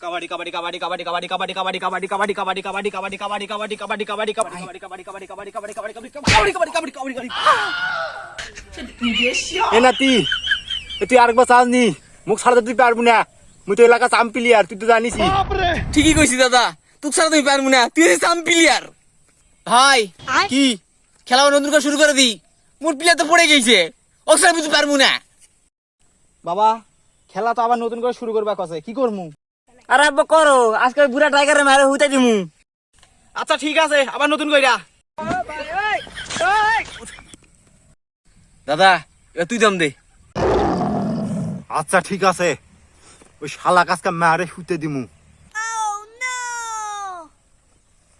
কাবাডি কাবাডি কাবাডি কাবাডি কাবাডি কাবাডি কাবাডি কাবাডি কাবাডি কাবাডি কাবাডি কাবাডি কাবাডি কাবাডি কাবাডি কাবাডি কাবাডি কাবাডি কাবাডি কাবাডি কাবাডি কাবাডি কাবাডি কাবাডি কাবাডি কাবাডি কাবাডি কাবাডি কাবাডি কাবাডি কাবাডি কাবাডি কাবাডি কাবাডি এ নাতি এ তুই আরেকবার চাস নি মুখ ছাড়াতে তুই পারবো না মুই তো এলাকা চাম প্লেয়ার তুই তো জানিসই ঠিকই কইছি দাদা তুক ছাড়া তুমি পারবো না তুই সাম প্লেয়ার ভাই কি? খেলা আবার নতুন করে শুরু করে দি। মোর প্লেয়ার তো পড়ে গেছে। অক্সার বুঝতে পারব না। বাবা খেলা তো আবার নতুন করে শুরু করবা কসে কি করমু? আরে আব্বা করো। আজকে বুড়া টাইগারে মারে হুইতা দিমু। আচ্ছা ঠিক আছে আবার নতুন কইরা। দাদা এ তুই দম দে। আচ্ছা ঠিক আছে। ওই শালা কাজকা মারে শুতে দিমু।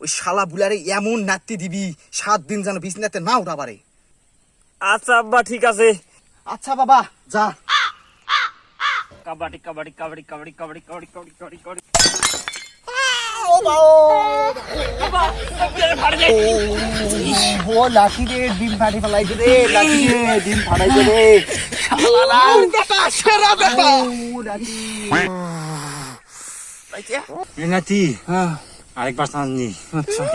ওই শালা বুলারে এমন নাতি দিবি সাত দিন যেন বিছনাতে না উঠা পারে আচ্ছা আব্বা ঠিক আছে। আচ্ছা বাবা যা। কাবাডি কাবাডি কাবাডি কাবাডি কাবাডি কাবাডি কাবাডি কাবাডি কাবাডি। ডিম ফাটি ফেলাইছে রে লাঠি রে ডিম ফাটাইছে রে সেরা বেটা এ নাতি আরেকবার চান্স নি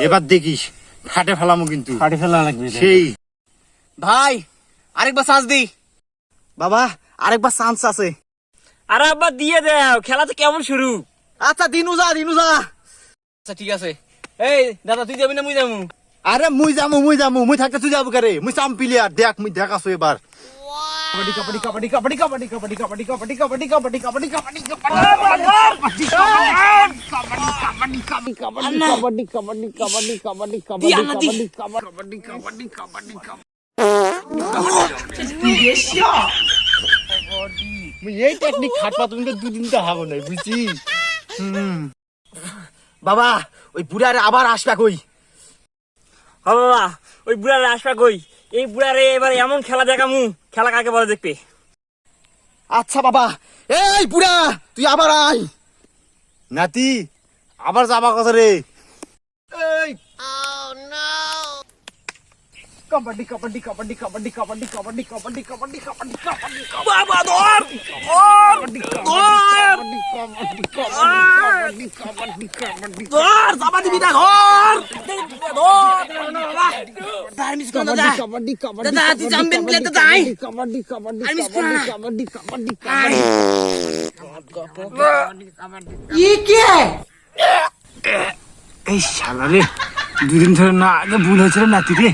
এবার দেখিস ফাটে ফেলামু কিন্তু। ফাটে ফেলা লাগবে। সেই। ভাই আরেকবার চান্স দি। বাবা আরেকবার চান্স আছে। আরে আব্বা দিয়ে দাও খেলা তো কেমন শুরু? আচ্ছা দিনু যা দিনু যা। আচ্ছা ঠিক আছে। এই দাদা তুই যাবি না মুই যাব? আরে মুই যামু মুই যামু মুই থাকতে তুই যাব কারে? মুই চাম প্লেয়ার দেখ মুই দেখাছো এবার। কাবাডি কাবাডি কাবাডি কাবাডি কাবাডি কাবাডি কাবাডি কাবাডি কাবাডি কাবাডি কাবাডি কাবাডি মুই এই টেকনিক খাটপা তুমি তো দুদিন তো হাগো নাই বুঝছি বাবা ওই বুড়ারে আবার আসবে কই বাবা ওই বুড়ারে আসবা কই এই বুড়ারে এবার এমন খেলা দেখামু খেলা কাকে বলে দেখবে আচ্ছা বাবা এই বুড়া তুই আবার আয় নাতি আবার যাবা কথা রে এই কাবাডি কাবাডি কাবাডি কাবাডি কাবাডি কাবাডি কাবাডি কাবাডি কাবাডি কাবাডি বাবা ধর ধর জামা দিবি না ধর ধর মিস কোন দাদা কাবাডি কাবাডি দাদা তুই জামবেন প্লে তো তাই কাবাডি কাবাডি কাবাডি কাবাডি কাবাডি কাবাডি এই শালা রে দুদিন ধরে না আগে ভুল হয়েছিল নাতি রে